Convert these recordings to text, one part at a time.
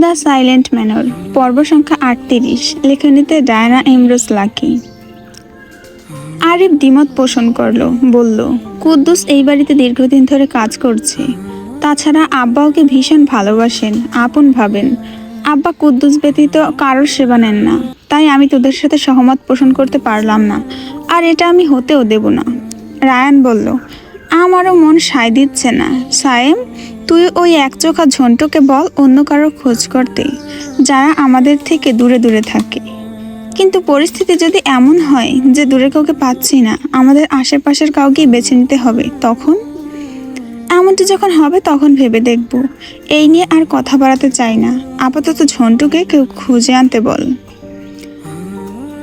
The silent manor, পর্ব সংখ্যা আটত্রিশ, লেখনীতে ডায়না এমরোজ লাকি। আরিফ দ্বিমত পোষণ করল, বলল, কুদ্দুস এই বাড়িতে দীর্ঘদিন ধরে কাজ করছে। তাছাড়া আব্বা ওকে ভীষণ ভালোবাসেন, আপন ভাবেন। আব্বা কুদ্দুস ব্যতীত কারোর সেবা নেন না। তাই আমি তোদের সাথে সহমত পোষণ করতে পারলাম না। আর এটা আমি হতেও দেব না। রায়ান বলল আমারও মন সায় দিচ্ছে না। সায়েম, তুই ওই একচোখা ঝন্টুকে বল অন্য কারোর খোঁজ করতে, যারা আমাদের থেকে দূরে দূরে থাকে। কিন্তু পরিস্থিতি যদি এমন হয় যে দূরে কাউকে পাচ্ছি না, আমাদের আশেপাশের কাউকেই বেছে নিতে হবে, তখন? এমনটি যখন হবে, তখন ভেবে দেখব। এই নিয়ে আর কথা বাড়াতে চাই না। আপাতত ঝন্টুকে কেউ খুঁজে আনতে বল।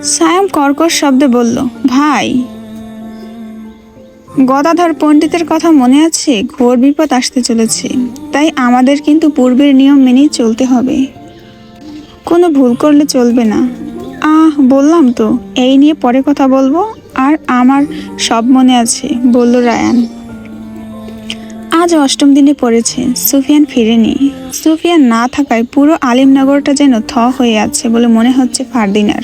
সায়াম কর্কশ শব্দে বলল, ভাই গদাধর পণ্ডিতের কথা মনে আছে? ঘোর বিপদ আসতে চলেছে। তাই আমাদের কিন্তু পূর্বের নিয়ম মেনেই চলতে হবে। কোনো ভুল করলে চলবে না। আহ, বললাম তো, এই নিয়ে পরে কথা বলব। আর আমার সব মনে আছে, বলল রায়ান। আজ অষ্টম দিনে পড়েছে, সুফিয়ান ফিরেনি। সুফিয়ান না থাকায় পুরো আলিমনগরটা যেন থ হয়ে আছে বলে মনে হচ্ছে ফারদিনার।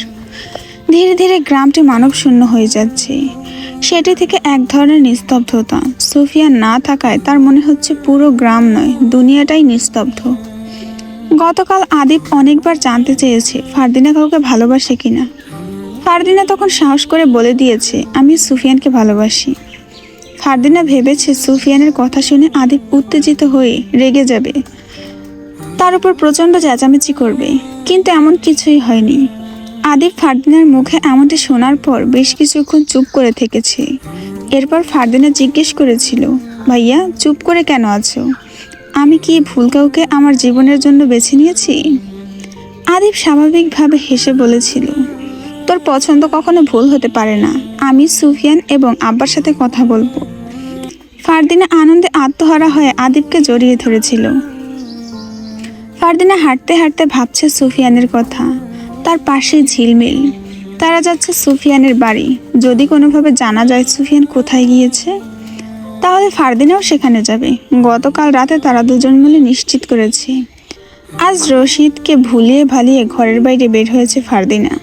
ধীরে ধীরে গ্রামটি মানব শূন্য হয়ে যাচ্ছে। সেটি থেকে এক ধরনের নিস্তব্ধতা। সুফিয়ান না থাকায় তার মনে হচ্ছে পুরো গ্রাম নয়, দুনিয়াটাই নিস্তব্ধ। গতকাল আদিপ অনেকবার জানতে চেয়েছে ফারদিনা কাউকে ভালোবাসে কিনা। ফারদিনা তখন সাহস করে বলে দিয়েছে, আমি সুফিয়ানকে ভালোবাসি। ফারদিনা ভেবেছে সুফিয়ানের কথা শুনে আদিপ উত্তেজিত হয়ে রেগে যাবে। তার উপর প্রচণ্ড চেঁচামেচি করবে, কিন্তু এমন কিছুই হয়নি। আদিপ ফারদিনার মুখে এমনটি শোনার পর বেশ কিছুক্ষণ চুপ করে থেকেছে। এরপর ফারদিনা জিজ্ঞেস করেছিল, ভাইয়া, চুপ করে কেন আছো? আমি কি ভুল কাউকে আমার জীবনের জন্য বেছে নিয়েছি? আদিপ স্বাভাবিকভাবে হেসে বলেছিল, তোর পছন্দ কখনো ভুল হতে পারে না। আমি সুফিয়ান এবং আব্বার সাথে কথা বলব। ফারদিনা আনন্দে আত্মহারা হয়ে আদিপকে জড়িয়ে ধরেছিল। ফারদিনা হাঁটতে হাঁটতে ভাবছে সুফিয়ানের কথা। তার পাশে ঝিলমিল। তারা যাচ্ছে সুফিয়ানের বাড়ি। যদি কোনোভাবে জানা যায় সুফিয়ান কোথায় গিয়েছে, তাহলে ফারদিনাও সেখানে যাবে। গতকাল রাতে তারা দুজন মিলে নিশ্চিত করেছে। আজ রশিদকে ভুলিয়ে ভালিয়ে ঘরের বাইরে বের হয়েছে ফারদিনা।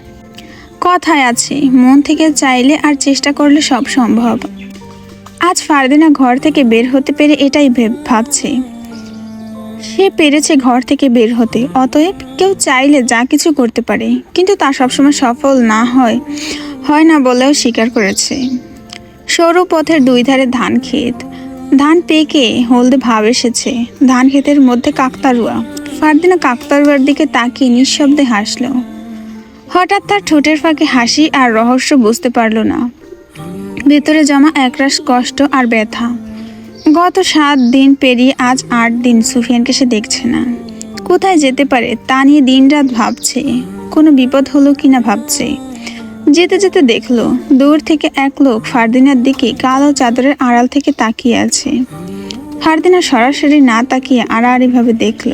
কথায় আছে, মন থেকে চাইলে আর চেষ্টা করলে সব সম্ভব। আজ ফারদিনা ঘর থেকে বের হতে পেরে এটাই ভেব- ভাবছে। সে পেরেছে ঘর থেকে বের হতে। অতএব কেউ চাইলে যা কিছু করতে পারে, কিন্তু তা সবসময় সফল না হয় হয় না বলেও স্বীকার করেছে। সরু পথের দুই ধারে ধান ক্ষেত। ধান পেকে, হলদে ভাব এসেছে। ধান ক্ষেতের মধ্যে কাকতারুয়া। ফারদিনা কাকতারুয়ার দিকে তাকিয়ে নিঃশব্দে হাসল। হঠাৎ তার ঠোঁটের ফাঁকে হাসি আর রহস্য বুঝতে পারল না। ভেতরে জমা একরাশ কষ্ট আর ব্যথা। গত সাত দিন পেরিয়ে আজ আট দিন সুফিয়ানকে সে দেখছে না। কোথায় যেতে পারে তা নিয়ে দিনরাত ভাবছে। কোনো বিপদ হলো কি না ভাবছে। যেতে যেতে দেখল, দূর থেকে এক লোক ফারদিনার দিকে কালো চাদরের আড়াল থেকে তাকিয়ে আছে। ফারদিনা সরাসরি না তাকিয়ে আড়াআড়িভাবে দেখল।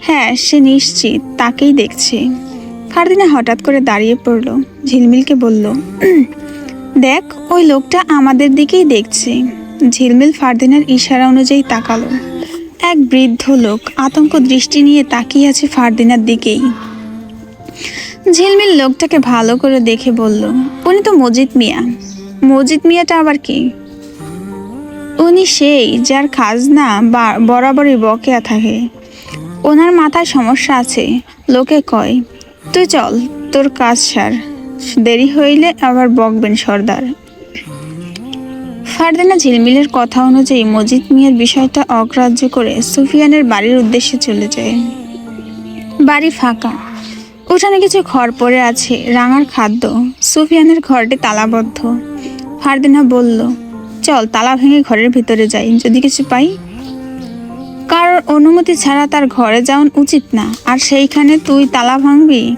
হ্যাঁ সে নিশ্চিত, তাকেই দেখছে। ফারদিনা হঠাৎ করে দাঁড়িয়ে পড়ল, ঝিলমিলকে বলল দেখ, ওই লোকটা আমাদের দিকেই দেখছে। ঝিলমিল ফারদিনার ইশারা অনুযায়ী তাকালো। এক বৃদ্ধ লোক আতঙ্ক দৃষ্টি নিয়ে তাকিয়ে আছে ফারদিনার দিকেই। ঝিলমিল লোকটাকে ভালো করে দেখে বলল, উনি তো মজিদ মিয়া। মজিদ মিয়াটা আবার কি? উনি সেই যার খাজনা বরাবরই বকেয়া থাকে। ওনার মাথায় সমস্যা আছে। লোকে কয়, তুই চল, তোর কাজ সার। দেরি হইলে আবার বকবেন সর্দার। ফারদিনা ঝিলমিলের কথা অনুযায়ী মজিদ মিয়ার বিষয়টা অগ্রাহ্য করে সুফিয়ানের বাড়ির উদ্দেশ্যে চলে যায়। বাড়ি ফাঁকা। উঠানে কিছু ঘর পড়ে আছে, রাঙার খাদ্য। সুফিয়ানের ঘরটি তালাবদ্ধ। ফারদিনা বলল, চল, তালা ভেঙে ঘরের ভিতরে যাই, যদি কিছু পাই। কারোর অনুমতি ছাড়া তার ঘরে যাওয়া উচিত না। আর সেইখানে তুই তালা ভাঙবি?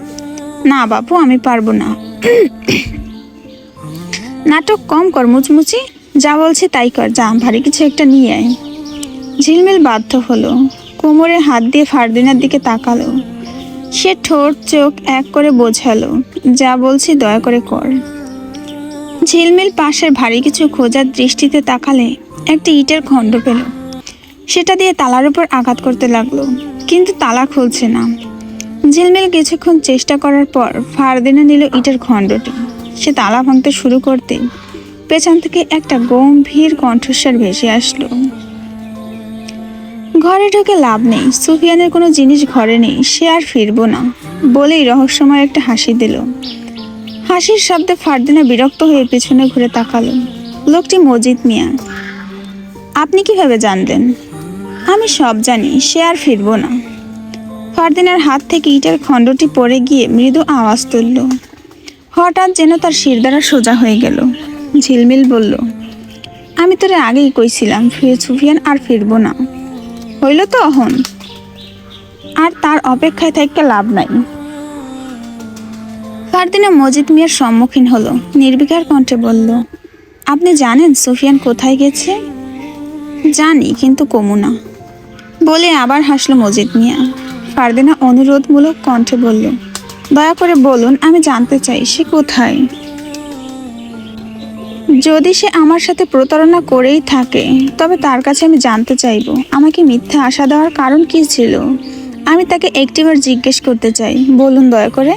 না বাপু, আমি পারব না। নাটক কম কর, মুচমুচি। যা বলছে তাই কর, যা, ভারী কিছু একটা নিয়ে আয়। ঝিলমিল বাধ্য হলো, কোমরে হাত দিয়ে ফারদিনার দিকে তাকালো। সে ঠোঁট, চোখ এক করে বোঝালো, যা বলছি দয়া করে কর। ঝিলমিল পাশের ভারী কিছু খোঁজার দৃষ্টিতে তাকালে একটা ইটের খণ্ড পেল। সেটা দিয়ে তালার উপর আঘাত করতে লাগল, কিন্তু তালা খুলছে না। ঝিলমিল কিছুক্ষণ চেষ্টা করার পর ফারদিনা নিল ইটের খণ্ডটি। সে তালা ভাঙতে শুরু করতে পেছন থেকে একটা গম্ভীর কণ্ঠস্বর ভেসে আসলো। ঘরে ঢুকে লাভ নেই। সুফিয়ানের কোনো জিনিস ঘরে নেই। সে আর ফিরবো না। বলেই রহস্যময় একটা হাসি দিল। হাসির শব্দে ফারদিনা বিরক্ত হয়ে পেছনে ঘুরে তাকালো। লোকটি মজিদ মিয়া। আপনি কীভাবে জানলেন? আমি সব জানি। সে আর ফিরবো না। ফারদিনার হাত থেকে ইটের খণ্ডটি পড়ে গিয়ে মৃদু আওয়াজ তুলল। হঠাৎ যেন তার শিরদাঁড়া সোজা হয়ে গেল। ঝিলমিল বলল, আমি তোরে আগেই কইছিলাম ফিরে সুফিয়ান আর ফিরবো না। হইল তো অহন। আর তার অপেক্ষায় থাকতে লাভ নাই। ফারদিনা মজিদ মিয়ার সম্মুখীন হলো, নির্বিকার কণ্ঠে বলল, আপনি জানেন সুফিয়ান কোথায় গেছে? জানি, কিন্তু কমু না। বলে আবার হাসলো মজিদ মিয়া। ফারদিনা অনুরোধমূলক কণ্ঠে বলল, দয়া করে বলুন, আমি জানতে চাই সে কোথায়? যদি সে আমার সাথে প্রতারণা করেই থাকে, তবে তার কাছে আমি জানতে চাইব, আমাকে মিথ্যা আশা দেওয়ার কারণ কি ছিল? আমি তাকে একটিবার জিজ্ঞেস করতে চাই, বলুন দয়া করে।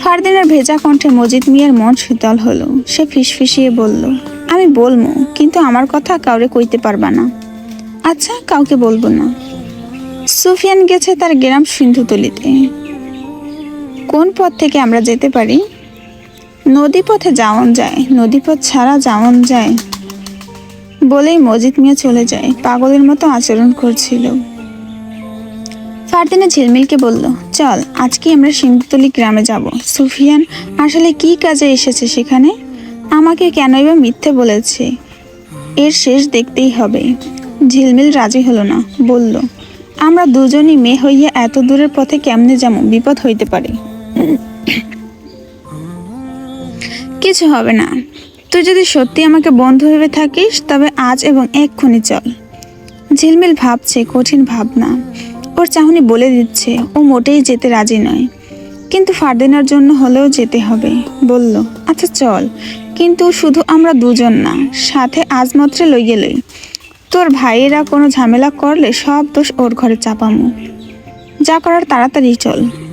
ফারদিনার ভেজা কণ্ঠে মজিদ মিয়ার মন শীতল হলো। সে ফিসফিসিয়ে বলল, আমি বলব, কিন্তু আমার কথা কাউরে কইতে পারবা না। আচ্ছা কাউকে বলব না। সুফিয়ান গেছে তার গ্রাম সিন্ধুতলিতে। কোন পথ থেকে আমরা যেতে পারি? নদী পথে যাওন যায়, নদীপথ ছাড়া যাওন যায়। বলেই মজিদ মিয়া চলে যায়, পাগলের মতো আচরণ করছিল। ফারদিনা ঝিলমিলকে বলল, চল আজকে আমরা সিন্ধুতলি গ্রামে যাব। সুফিয়ান, আসলে কি কাজে এসেছে সেখানে? আমাকে কেনই বা মিথ্যে বলেছে? এর শেষ দেখতেই হবে। ঝিলমিল রাজি হলো না, বলল, আমরা দুজনই মেয়ে হইয়া এত দূরের পথে কেমনে যাব? বিপদ হইতে পারে। কিছু হবে না। তুই যদি সত্যি আমাকে বন্ধু ভেবে থাকিস, তবে আজ এবং এক্ষুনি চল। ঝিলমিল ভাবছে, কঠিন ভাবনা। ওর চাহনি বলে দিচ্ছে, ও মোটেই যেতে রাজি নয়। কিন্তু ফারদিনার জন্য হলেও যেতে হবে। বলল আচ্ছা চল। কিন্তু শুধু আমরা দুজন না, সাথে আজমাত্রে লইয়ে লই তোর ভাইয়েরা কোনো ঝামেলা করলে সব দোষ ওর ঘরে চাপামু। যা করার তাড়াতাড়ি চল।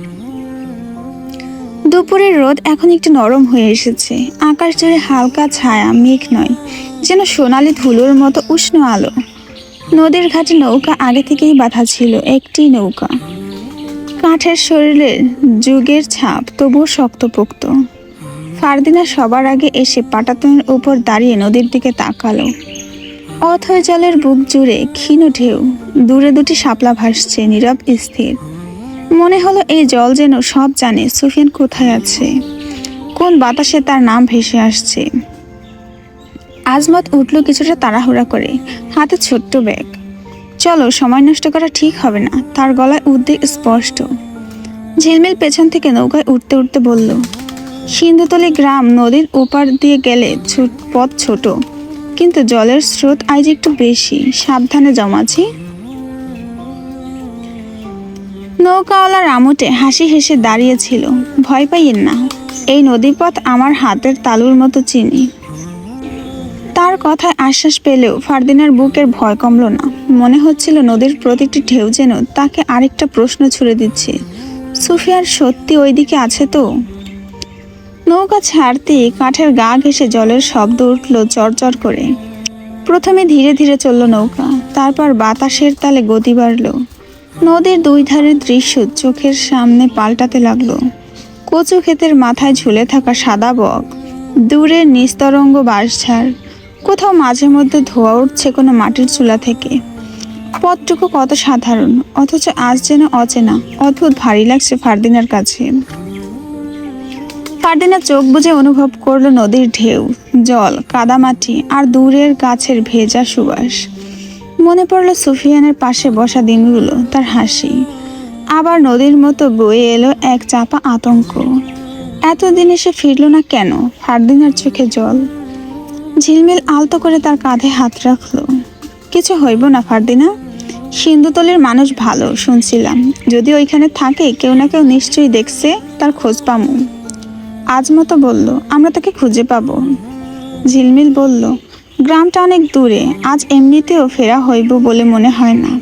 দুপুরের রোদ এখন একটু নরম হয়ে এসেছে। আকাশ জুড়ে হালকা ছায়া, মেঘ নয়, যেন সোনালি ধুলোর মতো উষ্ণ আলো। নদীর ঘাটে নৌকা আগে থেকেই বাঁধা ছিল, একটি নৌকা। কাঠের শরীরের যুগের ছাপ তবুও শক্তপোক্ত। ফারদিনা সবার আগে এসে পাটাতনের উপর দাঁড়িয়ে নদীর দিকে তাকালো। অথয় জলের বুক জুড়ে ক্ষীণ ঢেউ, দূরে দুটি শাপলা ভাসছে, নীরব স্থির। মনে হলো এই জল যেন সব জানে সুফিয়ান কোথায় আছে। কোন বাতাসে তার নাম ভেসে আসছে। আজমত উঠল কিছুটা তাড়াহুড়া করে, হাতে ছোট্ট ব্যাগ। চলো, সময় নষ্ট করা ঠিক হবে না, তার গলায় উদ্বেগ স্পষ্ট। ঝিলমিল পেছন থেকে নৌকায় উঠতে উঠতে বলল, সিন্ধুতলি গ্রাম, নদীর ওপার দিয়ে গেলে পথ ছোট। কিন্তু জলের স্রোত আজ একটু বেশি, সাবধানে জমাছি নৌকাওয়ালা রামুটে হাসি হেসে দাঁড়িয়েছিল। ভয় পাইয়েন না। এই নদীপথ আমার হাতের তালুর মতো চিনি। তার কথায় আশ্বাস পেলেও ফারদিনার বুকের ভয় কমল না। মনে হচ্ছিল নদীর প্রতিটি ঢেউ যেন তাকে আরেকটা প্রশ্ন ছুড়ে দিচ্ছে। সুফিয়ার সত্যি ওইদিকে আছে তো? নৌকা ছাড়তে কাঠের গা ঘেসে জলের শব্দ উঠল চরচর করে। প্রথমে ধীরে ধীরে চলল নৌকা, তারপর বাতাসের তালে গতি বাড়ল। নদীর দুই ধারের দৃশ্য চোখের সামনে পাল্টাতে লাগল। কচু ক্ষেতের মাথায় ঝুলে থাকা সাদা বক দূরের নিস্তরঙ্গ বাঁশঝাড়, কোথাও মাঝে মধ্যে ধোয়া উঠছে কোনো মাটির চুলা থেকে। পথটুকু কত সাধারণ, অথচ আজ যেন অচেনা, অদ্ভুত ভারী লাগছে ফারদিনার কাছে। ফারদিনা চোখ বুজে অনুভব করল নদীর ঢেউ, জল, কাদামাটি আর দূরের গাছের ভেজা সুবাস। মনে পড়ল সুফিয়ানের পাশে বসা দিনগুলো, তার হাসি। আবার নদীর মতো বয়ে এলো এক চাপা আতঙ্ক। এতদিনে সে ফিরল না কেন? ফারদিনার চোখে জল। ঝিলমিল আলতো করে তার কাঁধে হাত রাখল। কিছু হইব না, ফারদিনা। সিন্ধুতলের মানুষ ভালো, শুনছিলাম। যদি ওইখানে থাকে, কেউ না কেউ নিশ্চয়ই দেখছে তার খোঁজ পামু। আজ মতো বলল, আমরা তাকে খুঁজে পাবো। ঝিলমিল বলল গ্রামটা অনেক দূরে। আজ এমনিতেও ফেরা হইব বলে মনে হয় না।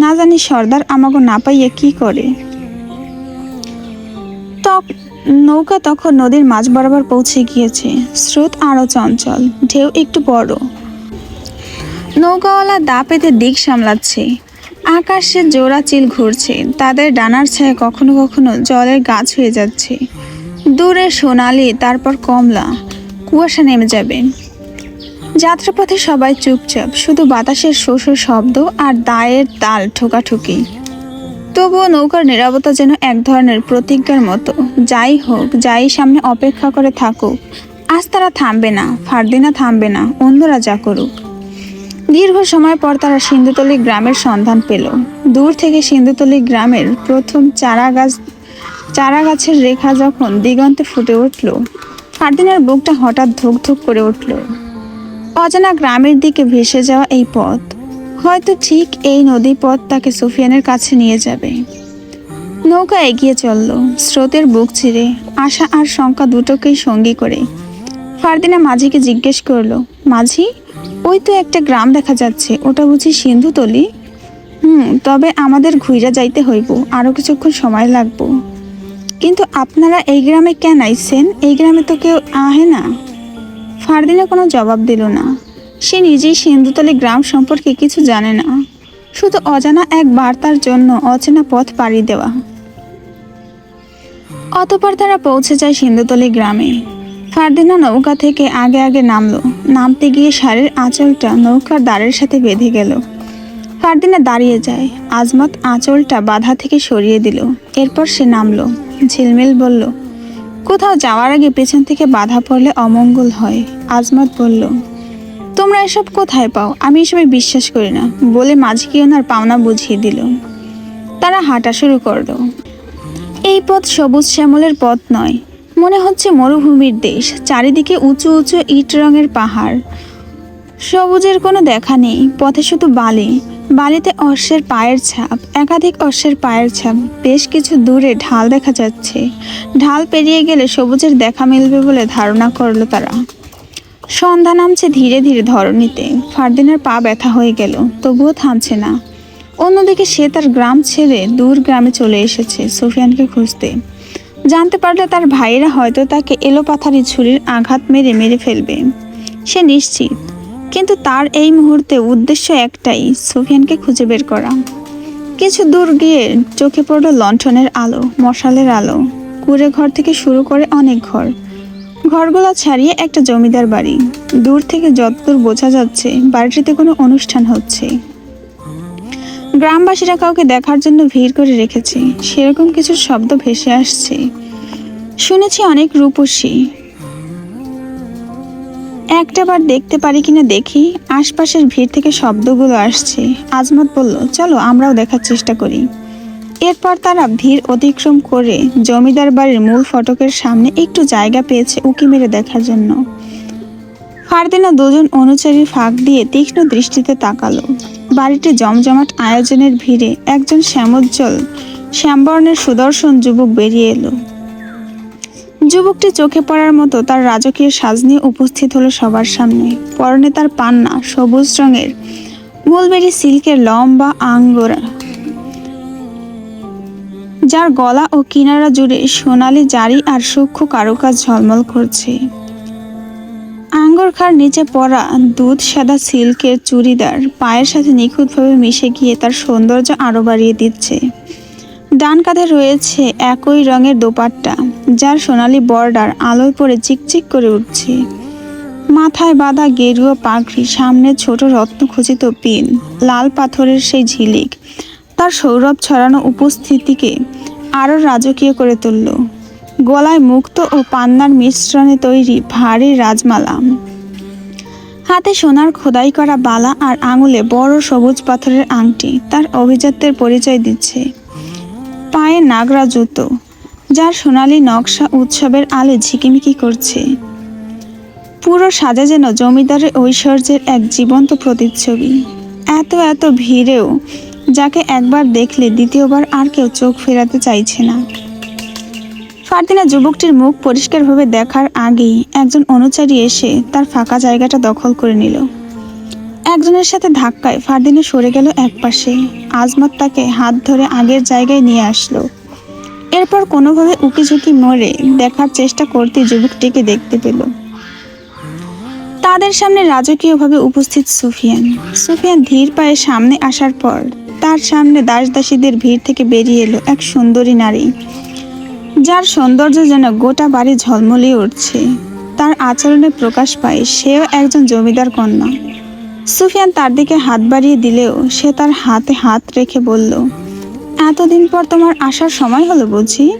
না জানি সর্দার আমাকে না পাইয়ে কি করে। তক, নৌকা তখন নদীর মাঝ বরাবর পৌঁছে গিয়েছে। স্রোত আরও চঞ্চল, ঢেউ একটু বড়। নৌকাওয়ালা দা পেতে দিক সামলাচ্ছে। আকাশে জোড়া চিল ঘুরছে। তাদের ডানার ছায়া কখনো কখনো জলের গাছ হয়ে যাচ্ছে। দূরে সোনালি, তারপর কমলা। কুয়াশা নেমে যাবে। যাত্রাপথে সবাই চুপচাপ, শুধু বাতাসের শোষ শব্দ আর দায়ের তাল ঠোকাঠুকি। তবুও নৌকার নিরাপত্তা যেন এক ধরনের প্রতিজ্ঞার মতো। যাই হোক, যাই সামনে অপেক্ষা করে থাকুক, আজ তারা থামবে না, ফারদিনা থামবে না, অন্যরা যা করুক। দীর্ঘ সময় পর তারা সিন্ধুতলি গ্রামের সন্ধান পেল। দূর থেকে সিন্ধুতলি গ্রামের প্রথম চারা গাছ চারা গাছের রেখা যখন দিগন্তে ফুটে উঠল, ফারদিনার বুকটা হঠাৎ ধুক ধুক করে উঠল। অজানা গ্রামের দিকে ভেসে যাওয়া এই পথ, হয়তো ঠিক এই নদী পথ তাকে সুফিয়ানের কাছে নিয়ে যাবে। নৌকা এগিয়ে চলল, স্রোতের বুক ছিঁড়ে, আশা আর শঙ্কা দুটোকেই সঙ্গী করে। ফারদিনা মাঝিকে জিজ্ঞেস করল, মাঝি, ওই তো একটা গ্রাম দেখা যাচ্ছে, ওটা বুঝি সিন্ধুতলি হুম, তবে আমাদের ঘুইরা যাইতে হইব আরও কিছুক্ষণ সময় লাগবো। কিন্তু আপনারা এই গ্রামে কেন আইছেন? এই গ্রামে তো কেউ আহে না। ফারদিনা কোনো জবাব দিল না। সে নিজেই সিন্ধুতলি গ্রাম সম্পর্কে কিছু জানে না। শুধু অজানা এক বার্তার জন্য অচেনা পথ পাড়ি দেওয়া। অতপর তারা পৌঁছে যায় সিন্ধুতলি গ্রামে। ফারদিনা নৌকা থেকে আগে আগে নামলো। নামতে গিয়ে শাড়ির আঁচলটা নৌকার দাঁড়ের সাথে বেঁধে গেল। ফারদিনা দাঁড়িয়ে যায়। আজমত আঁচলটা বাধা থেকে সরিয়ে দিল। এরপর সে নামলো। ঝিলমিল বলল কোথাও যাওয়ার আগে পেছন থেকে বাধা পড়লে অমঙ্গল হয়। আজমত বলল, তোমরা এসব কোথায় পাও? আমি এসবে বিশ্বাস করি না। বলে মাঝিকে ওনার পাওনা বুঝিয়ে দিল। তারা হাঁটা শুরু করল। এই পথ সবুজ শ্যামলের পথ নয়। মনে হচ্ছে মরুভূমির দেশ। চারিদিকে উঁচু উঁচু ইট রঙের পাহাড়। সবুজের কোনো দেখা নেই। পথে শুধু বালি। বালিতে অশ্বের পায়ের ছাপ, একাধিক অশ্বের পায়ের ছাপ, বেশ কিছু দূরে ঢাল দেখা যাচ্ছে। ঢাল পেরিয়ে গেলে সবুজের দেখা মিলবে বলে ধারণা করল তারা। সন্ধ্যা নামছে ধীরে ধীরে ধরণীতে। ফারদিনের পা ব্যথা হয়ে গেল, তবুও থামছে না। অন্যদিকে সে তার গ্রাম ছেড়ে দূর গ্রামে চলে এসেছে সুফিয়ানকে খুঁজতে। জানতে পারলে তার ভাইয়েরা হয়তো তাকে এলোপাথারি ছুরির আঘাত মেরে মেরে ফেলবে। সে নিশ্চিত কিন্তু তার এই মুহূর্তে উদ্দেশ্য একটাই, সুফিয়ানকে খুঁজে বের করা। কিছু দূর গিয়ে চোখে পড়ল লণ্ঠনের আলো, মশালের আলো। কুড়ে ঘর থেকে শুরু করে অনেক ঘর। ঘরগুলো ছাড়িয়ে একটা জমিদার বাড়ি। দূর থেকে যতদূর বোঝা যাচ্ছে, বাড়িটিতে কোনো অনুষ্ঠান হচ্ছে। গ্রামবাসীরা কাউকে দেখার জন্য ভিড় করে রেখেছে। সেরকম কিছু শব্দ ভেসে আসছে। শুনেছি অনেক রূপসী একটাবার দেখতে পারি কিনা দেখি, আশপাশের ভিড় থেকে শব্দগুলো আসছে। আজমত বলল, চলো, আমরাও দেখার চেষ্টা করি। এরপর তারা ভিড় অতিক্রম করে জমিদার বাড়ির মূল ফটকের সামনে একটু জায়গা পেয়েছে উকি মেরে দেখার জন্য। ফারদিনা দুজন অনুচারীর ফাঁক দিয়ে তীক্ষ্ণ দৃষ্টিতে তাকালো। বাড়িটি জমজমাট আয়োজনের ভিড়ে একজন শ্যামোজ্জ্বল, শ্যামবর্ণের সুদর্শন যুবক বেরিয়ে এলো। যুবকটি চোখে পড়ার মতো তার রাজকীয় সাজ নিয়ে উপস্থিত হলো সবার সামনে। পরনে তার পান্না, সবুজ রঙের মূলবেরি সিল্কের লম্বা আঙ্গোরা। যার গলা ও কিনারা জুড়ে সোনালি জারি আর সূক্ষ্ম কারুকাজ ঝলমল করছে। আঙ্গরখার নিচে পরা দুধ সাদা সিল্কের চুড়িদার পায়ের সাথে নিখুঁতভাবে মিশে গিয়ে তার সৌন্দর্য আরও বাড়িয়ে দিচ্ছে। ডান কাঁধে রয়েছে একই রঙের দোপাট্টা। যার সোনালি বর্ডার আলোয় পড়ে চিকচিক করে উঠছে। মাথায় বাঁধা গেরুয়া পাগড়ি, সামনে ছোট রত্নখচিত পিন, লাল পাথরের সেই ঝিলিক। তার সৌরভ ছড়ানো উপস্থিতিকে আরও রাজকীয় করে তুলল। গলায় মুক্ত ও পান্নার মিশ্রণে তৈরি ভারী রাজমালা। হাতে সোনার খোদাই করা বালা আর আঙুলে বড় সবুজ পাথরের আংটি তার অভিজাত্যের পরিচয় দিচ্ছে। পায়ে নাগরা জুতো যার সোনালি নকশা উৎসবের আলো ঝিকিমিকি করছে। পুরো সাজা যেন জমিদারের ঐশ্বর্যের এক জীবন্ত প্রতিচ্ছবি। এত এত ভিড়েও যাকে একবার দেখলে দ্বিতীয়বার আর কেউ চোখ ফেরাতে চাইছে না। ফারদিনা যুবকটির মুখ পরিষ্কারভাবে দেখার আগেই একজন অনুচারী এসে তার ফাঁকা জায়গাটা দখল করে নিল। একজনের সাথে ধাক্কায় ফারদিনা সরে গেল একপাশে। আজমত তাকে হাত ধরে আগের জায়গায় নিয়ে আসলো। এরপর কোনোভাবে উকি ঝুঁকি মরে দেখার চেষ্টা করতে যুবকটিকে দেখতে পেল। তাদের সামনে রাজকীয়ভাবে উপস্থিত সুফিয়ান। সুফিয়ান ধীর পায়ে সামনে আসার পর তার সামনে দাস দাসীদের ভিড় থেকে বেরিয়ে এলো এক সুন্দরী নারী। যার সৌন্দর্য যেন গোটা বাড়ি ঝলমলিয়ে উঠছে। তার আচরণে প্রকাশ পায় সেও একজন জমিদার কন্যা। সুফিয়ান তার দিকে হাত বাড়িয়ে দিলেও সে তার হাতে হাত রেখে বলল এতদিন পর তোমার আসার সময় হলো বুঝি?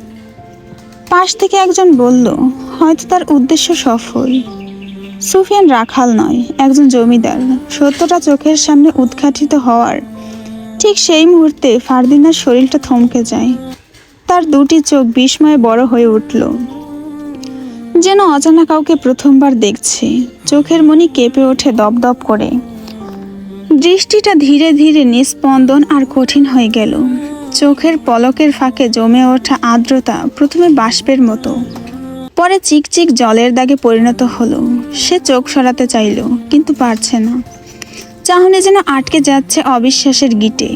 পাশ থেকে একজন বলল, হয়তো তার উদ্দেশ্য সফল। সুফিয়ান রাখাল নয়, একজন জমিদার। সত্যটা চোখের সামনে উদ্ঘাটিত হওয়ার ঠিক সেই মুহূর্তে ফারদিনার শরীরটা থমকে যায়। তার দুটি চোখ বিস্ময়ে বড় হয়ে উঠল। যেন অজানা কাউকে প্রথমবার দেখছে। চোখের মনি কেঁপে ওঠে দপদপ করে। দৃষ্টিটা ধীরে ধীরে নিস্পন্দন আর কঠিন হয়ে গেল। চোখের পলকের ফাঁকে জমে ওঠা আর্দ্রতা প্রথমে বাষ্পের মতো। পরে চিকচিক জলের দাগে পরিণত হলো। সে চোখ সরাতে চাইল, কিন্তু পারছে না। চাহনি যেন আটকে যাচ্ছে অবিশ্বাসের গিটে।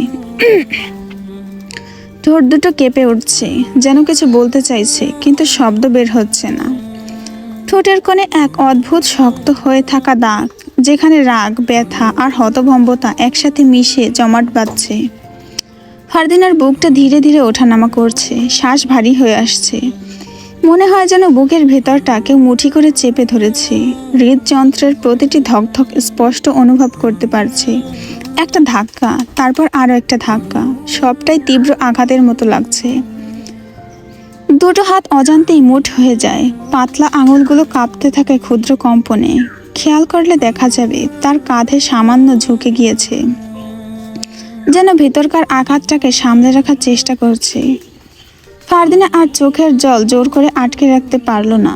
ঠোঁট দুটো কেঁপে উঠছে, যেন কিছু বলতে চাইছে, কিন্তু শব্দ বের হচ্ছে না। ঠোঁটের কোণে এক অদ্ভুত শক্ত হয়ে থাকা দাগ, যেখানে রাগ, ব্যথা আর হতভম্বতা একসাথে মিশে জমাট বাঁধছে। ফারদিনার বুকটা ধীরে ধীরে ওঠানামা করছে। শ্বাস ভারী হয়ে আসছে। মনে হয় যেন বুকের ভেতরটা কেউ মুঠি করে চেপে ধরেছে। হৃদযন্ত্রের প্রতিটি ধকধক স্পষ্ট অনুভব করতে পারছে। একটা ধাক্কা, তারপর আরও একটা ধাক্কা। সবটাই তীব্র আঘাতের মতো লাগছে। দুটো হাত অজান্তেই মুঠ হয়ে যায়। পাতলা আঙুলগুলো কাঁপতে থাকে ক্ষুদ্র কম্পনে। খেয়াল করলে দেখা যাবে, তার কাঁধে সামান্য ঝুঁকে গিয়েছে। যেন ভেতরকার আঘাতটাকে সামলে রাখার চেষ্টা করছে। ফারদিনা আর চোখের জল জোর করে আটকে রাখতে পারল না।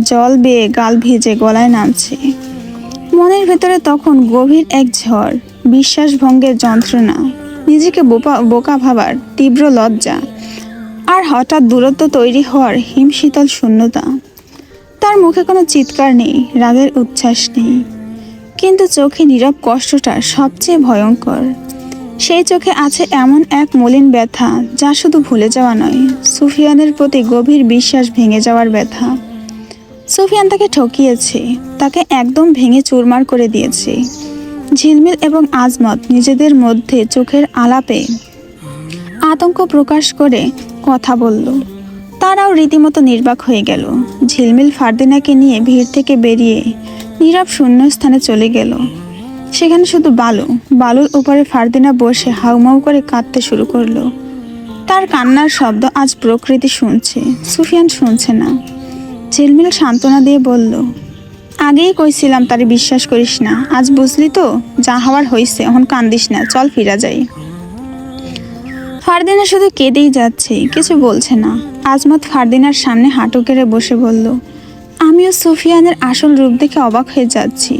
জল বেয়ে গাল ভিজে গলায় নামছে মনের ভেতরে তখন গভীর এক ঝড়, বিশ্বাসভঙ্গের যন্ত্রণা, নিজেকে বোকা বোকা ভাবার তীব্র লজ্জা আর হঠাৎ দূরত্ব তৈরি হওয়ার হিমশীতল শূন্যতা। তার মুখে কোনো চিৎকার নেই, রাগের উচ্ছ্বাস নেই। কিন্তু চোখে নীরব কষ্টটা সবচেয়ে ভয়ঙ্কর। সেই চোখে আছে এমন এক মলিন ব্যথা, যা শুধু ভুলে যাওয়া নয়, সুফিয়ানের প্রতি গভীর বিশ্বাস ভেঙে যাওয়ার ব্যথা। সুফিয়ান তাকে ঠকিয়েছে, তাকে একদম ভেঙে চুরমার করে দিয়েছে। ঝিলমিল এবং আজমত নিজেদের মধ্যে চোখের আলাপে আতঙ্ক প্রকাশ করে কথা বলল। তারাও রীতিমতো নির্বাক হয়ে গেল। ঝিলমিল ফারদিনাকে নিয়ে ভিড় থেকে বেরিয়ে নীরব শূন্য স্থানে চলে গেল। সেখানে শুধু বালু। বালুর উপরে ফারদিনা বসে হাউমাউ করে কাঁদতে শুরু করল। তার কান্নার শব্দ আজ প্রকৃতি শুনছে, সুফিয়ান শুনছে না। ঝিলমিল সান্ত্বনা দিয়ে বলল, আগেই কইছিলাম তারে বিশ্বাস করিস না, আজ বুঝলি তো, যা হওয়ার হইছে, এখন কান্দিস না, চল ফিরা যাই। ফারদিনা শুধু কেঁদেই যাচ্ছে, কিছু বলছে না। আজমত ফারদিনার সামনে হাঁটু কেড়ে বসে বলল, আমিও সুফিয়ানের আসল রূপ দেখে অবাক হয়ে যাচ্ছি।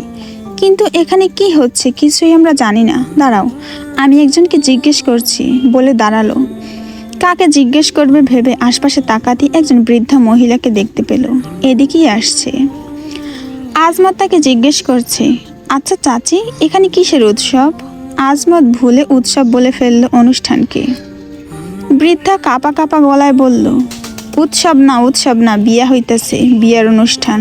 কিন্তু এখানে কি হচ্ছে কিছুই আমরা জানি না। দাঁড়াও, আমি একজনকে জিজ্ঞেস করছি বলে দাঁড়াল। কাকে জিজ্ঞেস করবে ভেবে আশপাশে তাকাতেই একজন বৃদ্ধা মহিলাকে দেখতে পেল। এদিকেই আসছে। আজমত তাকে জিজ্ঞেস করছে আচ্ছা চাচি, এখানে কিসের উৎসব? আজমত ভুলে উৎসব বলে ফেলল অনুষ্ঠানকে। বৃদ্ধা কাপা কাপা গলায় বলল, উৎসব না উৎসব না, বিয়া হইতেছে, বিয়ার অনুষ্ঠান।